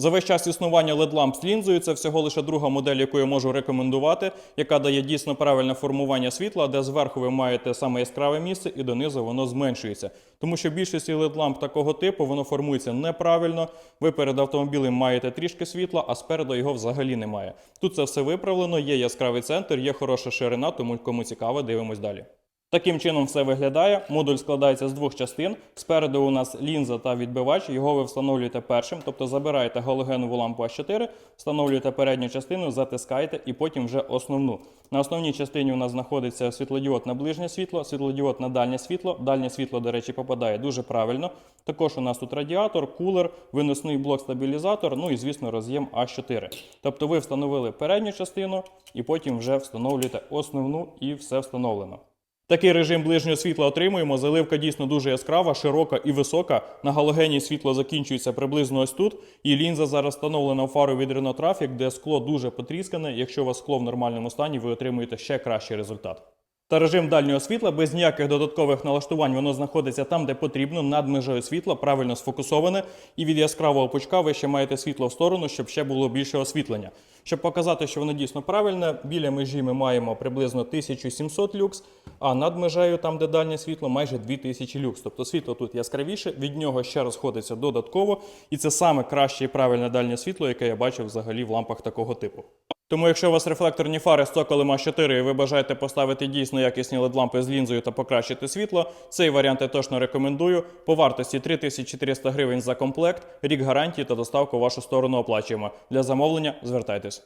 За весь час існування LED-ламп з лінзою це всього лише друга модель, яку я можу рекомендувати, яка дає дійсно правильне формування світла, де зверху ви маєте саме яскраве місце і донизу воно зменшується. Тому що більшість LED-ламп такого типу воно формується неправильно. Ви перед автомобілем маєте трішки світла, а спереду його взагалі немає. Тут це все виправлено, є яскравий центр, є хороша ширина, тому кому цікаво, дивимось далі. Таким чином все виглядає. Модуль складається з двох частин. Спереду у нас лінза та відбивач. Його ви встановлюєте першим, тобто забираєте галогенову лампу А4, встановлюєте передню частину, затискаєте і потім вже основну. На основній частині у нас знаходиться світлодіод на ближнє світло, світлодіод на дальнє світло. Дальнє світло, до речі, попадає дуже правильно. Також у нас тут радіатор, кулер, виносний блок стабілізатор, ну і звісно роз'єм А4. Тобто ви встановили передню частину і потім вже встановлюєте основну і все встановлено. Такий режим ближнього світла отримуємо. Заливка дійсно дуже яскрава, широка і висока. На галогені світло закінчується приблизно ось тут. І лінза зараз встановлена у фару від Renault Traffic, де скло дуже потріскане. Якщо у вас скло в нормальному стані, ви отримуєте ще кращий результат. Та режим дальнього світла без ніяких додаткових налаштувань воно знаходиться там, де потрібно, над межою світла, правильно сфокусоване. І від яскравого пучка ви ще маєте світло в сторону, щоб ще було більше освітлення. Щоб показати, що воно дійсно правильне, біля межі ми маємо приблизно 1700 люкс, а над межею, там де дальнє світло, майже 2000 люкс. Тобто світло тут яскравіше, від нього ще розходиться додатково, і це саме краще і правильне дальнє світло, яке я бачив взагалі в лампах такого типу. Тому, якщо у вас рефлекторні фари з цоколем А4 і ви бажаєте поставити дійсно якісні LED-лампи з лінзою та покращити світло, цей варіант я точно рекомендую. По вартості 3400 гривень за комплект, рік гарантії та доставку в вашу сторону оплачуємо. Для замовлення звертайтесь.